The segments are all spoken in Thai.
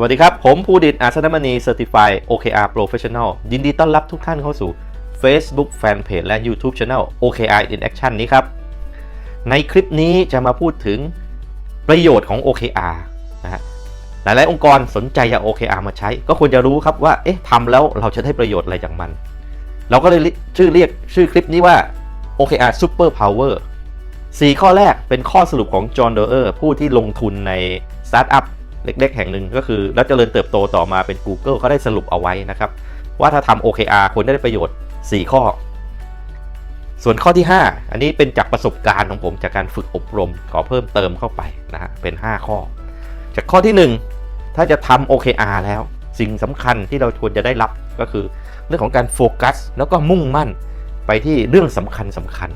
สวัสดีครับ ผมภูดิตอาสนมณี Certified OKR Professional ยินดีต้อนรับทุกท่านเข้าสู่ Facebook Fanpage และ YouTube Channel OKR in Action นี้ครับ ในคลิปนี้จะมาพูดถึงประโยชน์ของ OKR นะฮะหลาย ๆ องค์กรสนใจอยาก OKR มาใช้ ก็ควรจะรู้ครับว่า เอ๊ะทำแล้วเราจะได้ประโยชน์อะไรจากมัน เราก็เลยชื่อเรียกชื่อคลิปนี้ว่า OKR Super Power 4 ข้อแรกเป็นข้อสรุปของจอห์นเดอร์ผู้ที่ลงทุนในสตาร์ทอัพ เล็ก ๆ แห่งหนึ่งก็คือ แล้วเจริญเติบโตต่อมาเป็น Google เขาได้สรุปเอาไว้นะครับ ว่าถ้าทำ OKR ควรได้ประโยชน์ 4 ข้อ ส่วนข้อที่ 5 อันนี้เป็นจากประสบการณ์ของผมจากการฝึกอบรมขอเพิ่มเติมเข้าไปนะฮะเป็น 5 ข้อ จากข้อที่ 1 ถ้าจะทำ OKR แล้ว สิ่งสำคัญที่เราควรจะได้รับก็คือ เรื่องของการโฟกัสแล้วก็มุ่งมั่นไปที่เรื่องสำคัญสำคัญ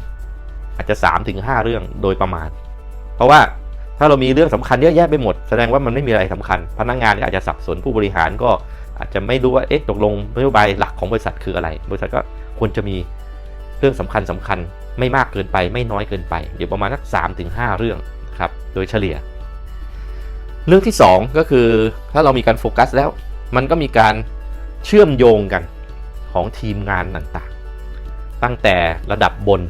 อาจจะ 3-5 เรื่องโดยประมาณ เพราะว่า ถ้าเรามีเรื่องสำคัญเยอะแยะไปหมด แสดงว่ามันไม่มีอะไรสำคัญ พนักงานก็อาจจะสับสนผู้บริหารก็อาจจะไม่รู้ว่าเอ๊ะตกลงนโยบายหลักของบริษัทคืออะไร บริษัทก็ควรจะมีเรื่องสำคัญสำคัญไม่มากเกินไป ไม่น้อยเกินไป เดี๋ยวประมาณสัก3-5เรื่องครับโดยเฉลี่ย เรื่องที่ 2 ก็คือถ้าเรามีการโฟกัสแล้ว มันก็มีการเชื่อมโยงกันของทีมงานต่างๆ ตั้งแต่ระดับบน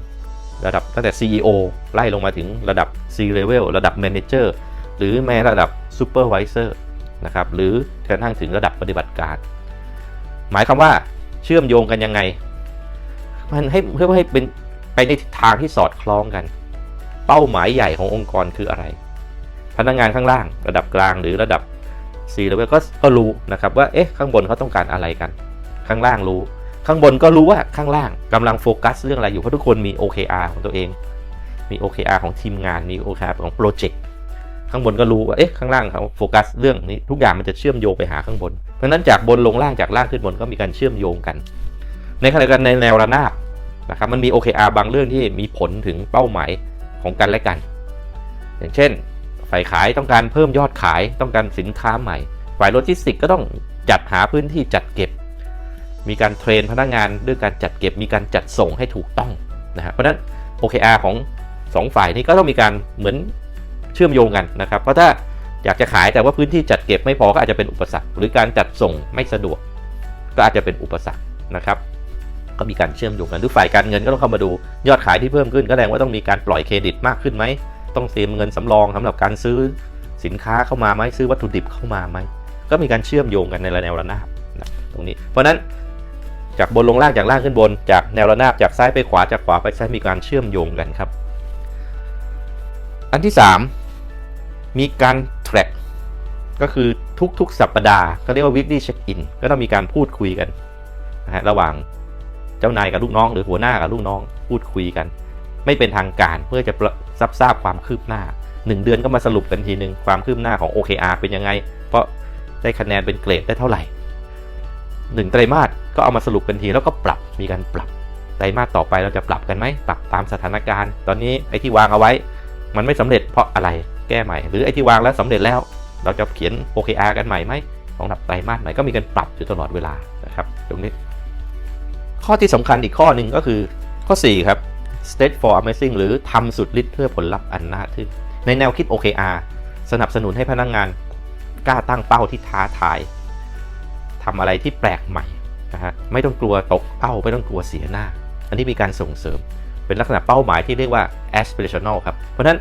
ระดับตั้งแต่ CEO ไล่ลงมาถึงระดับ C level ระดับ Manager หรือแม้ระดับ Supervisor นะครับหรือกระทั่งถึงระดับปฏิบัติการ หมายความว่าเชื่อมโยงกันยังไง มันให้เพื่อให้เป็นไปในทิศทางที่สอดคล้องกัน เป้าหมายใหญ่ขององค์กรคืออะไร พนักงานข้างล่าง ระดับกลางหรือระดับ C level ก็ก็รู้นะครับว่าเอ๊ะข้างบนเขาต้องการอะไรกัน ข้างล่างรู้ ข้างบนก็รู้ว่าข้างล่างกำลังโฟกัสเรื่องอะไรอยู่เพราะทุกคนมี OKR ของตัวเอง มี OKR ของทีมงานมี OKR ของโปรเจกต์ข้างบนก็รู้ว่าเอ๊ะข้างล่างเขาโฟกัสเรื่องนี้ทุกอย่างมันจะเชื่อมโยงไปหาข้างบน เพราะฉะนั้นจากบนลงล่างจากล่างขึ้นบนก็มีการเชื่อมโยงกัน ในขณะเดียวกันในแนวระนาบนะครับมันมี OKR บางเรื่องที่มีผลถึงเป้าหมายของกันและกัน อย่างเช่น ฝ่ายขายต้องการเพิ่มยอดขายต้องการสินค้าใหม่ ฝ่ายโลจิสติกก็ต้องจัดหาพื้นที่จัดเก็บ มีการเทรนพนักงานด้วยการจัดเก็บมีการจัดส่งให้ถูกต้องนะฮะเพราะฉะนั้น OKR ของ 2 ฝ่ายนี้ก็ต้องมีการเหมือนเชื่อมโยงกันนะครับ เพราะถ้าอยากจะขายแต่ว่าพื้นที่จัดเก็บไม่พอก็อาจจะเป็นอุปสรรค หรือการจัดส่งไม่สะดวก ก็อาจจะเป็นอุปสรรคนะครับ ก็มีการเชื่อมโยงกันหรือฝ่ายการเงินก็ต้องเข้ามาดูยอดขายที่เพิ่มขึ้น ก็แสดงว่าต้องมีการปล่อยเครดิตมากขึ้นไหมต้องเตรียมเงินสำรองสำหรับการซื้อสินค้าเข้ามาไหมซื้อวัตถุดิบเข้ามาไหมก็มีการเชื่อมโยงกันในระแนวระนาบนะตรงนี้ เพราะฉะนั้น จากบนลงล่างจากล่างขึ้นบน จากแนวระนาบจากซ้ายไปขวาจากขวาไปซ้ายมีการเชื่อมโยงกันครับ อันที่ 3 มีการ track ก็คือทุกๆ สัปดาห์ก็เรียกว่า weekly check in ก็ต้องมีการพูดคุยกันนะฮะระหว่างเจ้านายกับลูกน้อง หรือหัวหน้ากับลูกน้องพูดคุยกัน ไม่เป็นทางการเพื่อจะซับทราบความคืบหน้า 1 เดือนก็มาสรุปกันทีหนึ่งความคืบหน้าของ OKR เป็นยังไง เพราะได้คะแนนเป็นเกรดได้เท่าไหร่หนึ่งไตรมาส ก็เอามาสรุปกันทีแล้วก็ปรับมีการปรับไตรมาสต่อไปเราจะปรับกันไหมปรับตามสถานการณ์ ตอนนี้ไอ้ที่วางเอาไว้ มันไม่สำเร็จเพราะอะไรแก้ใหม่ หรือไอ้ที่วางแล้วสำเร็จแล้ว เราจะเขียน OKR กันใหม่ไหมของดับไตรมาสใหม่ก็มีการปรับอยู่ตลอดเวลานะครับ ตรงนี้ ข้อที่สำคัญอีกข้อหนึ่งก็คือข้อ 4 ครับ state for amazing หรือทำสุดฤทธิ์เพื่อผลลัพธ์อันน่าทึ่งในแนวคิด OKR สนับสนุนให้พนักงงานกล้าตั้งเป้าที่ท้าทายทำอะไรที่แปลกใหม่ นะฮะไม่ต้องกลัวตกเป้าไม่ต้องกลัวเสียหน้า อันนี้มีการส่งเสริม เป็นลักษณะเป้าหมายที่เรียกว่า aspirational ครับ เพราะฉะนั้น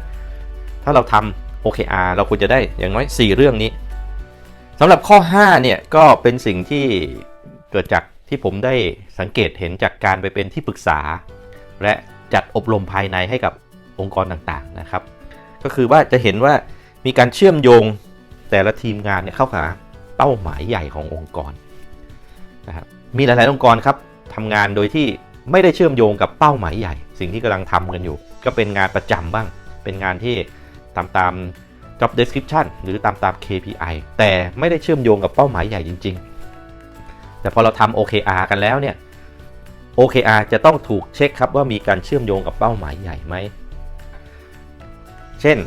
ถ้าเราทำ OKR เราควรจะได้อย่างน้อย 4 เรื่องนี้สำหรับข้อ5เนี่ยก็เป็นสิ่งที่เกิดจากที่ผมได้สังเกตเห็นจากการไปเป็นที่ปรึกษา และจัดอบรมภายในให้กับองค์กรต่างๆนะครับ ก็คือว่าจะเห็นว่ามีการเชื่อมโยงแต่ละทีมงานเนี่ยเข้าหาเป้าหมายใหญ่ขององค์กรนะครับ มีหลาย ๆ องค์กรครับทำงานโดยที่ไม่ได้เชื่อมโยงกับเป้าหมายใหญ่ สิ่งที่กำลังทำกันอยู่ ก็เป็นงานประจำบ้าง เป็นงานที่ตามตาม job description หรือตามตาม KPI แต่ไม่ได้เชื่อมโยงกับเป้าหมายใหญ่จริง ๆ แต่พอเราทำ OKR กันแล้วเนี่ย OKR จะต้องถูกเช็คครับว่ามีการเชื่อมโยงกับเป้าหมายใหญ่ไหม เช่น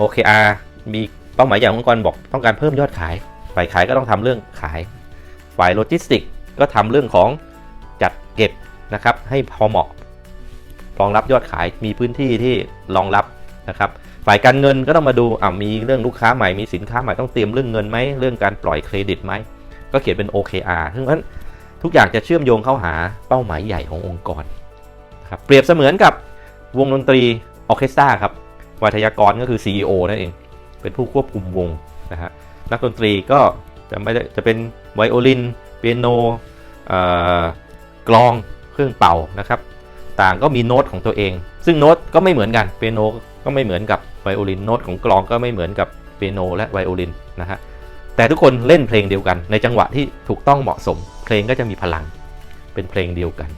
OKR มีเป้าหมายใหญ่ขององค์กรบอกต้องการเพิ่มยอดขาย ฝ่ายขายก็ต้องทำเรื่อง ฝ่ายโลจิสติกก็ทำเรื่องของจัดเก็บนะครับให้พอเหมาะรองรับยอดขายมีพื้นที่ที่รองรับนะครับฝ่ายการเงินก็ต้องมาดูอ่ามีเรื่องลูกค้าใหม่มีสินค้าใหม่ต้องเตรียมเรื่องเงินไหมเรื่องการปล่อยเครดิตไหมก็เขียนเป็น OKR ซึ่งนั้นทุกอย่างจะเชื่อมโยงเข้าหาเป้าหมายใหญ่ขององค์กรนะครับเปรียบเสมือนกับวงดนตรีออเคสตราครับวัทยากรก็คือ CEO นั่นเอง เป็นผู้ควบคุมวงนะฮะนักดนตรีก็ จะไม่ได้จะเป็นไวโอลินเปียโนกลองเครื่องเป่านะครับ ต่างก็มีโน้ตของตัวเอง ซึ่งโน้ตก็ไม่เหมือนกันเปียโนก็ไม่เหมือนกับไวโอลินโน้ตของกลองก็ไม่เหมือนกับเปียโนและไวโอลินนะฮะแต่ทุกคนเล่นเพลงเดียวกัน ในจังหวะที่ถูกต้องเหมาะสม เพลงก็จะมีพลังเป็นเพลงเดียวกัน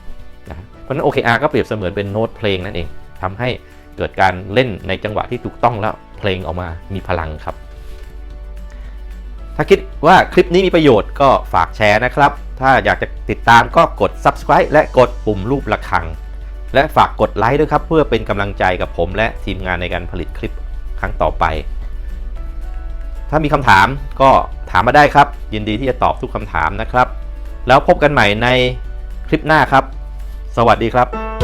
นะเพราะฉะนั้น OKR ก็เปรียบเสมือนเป็นโน้ตเพลงนั่นเองทำให้เกิดการเล่นในจังหวะที่ถูกต้องแล้วเพลงออกมามีพลังครับ ถ้าคิดว่าคลิปนี้มีประโยชน์ก็ฝากแชร์นะครับ ถ้าอยากจะติดตามก็กด subscribe และกดปุ่มรูประฆัง และฝากกดไลค์ด้วยครับ เพื่อเป็นกำลังใจกับผมและทีมงานในการผลิตคลิปครั้งต่อไป ถ้ามีคำถามก็ถามมาได้ครับ ยินดีที่จะตอบทุกคำถามนะครับ แล้วพบกันใหม่ในคลิปหน้าครับ สวัสดีครับ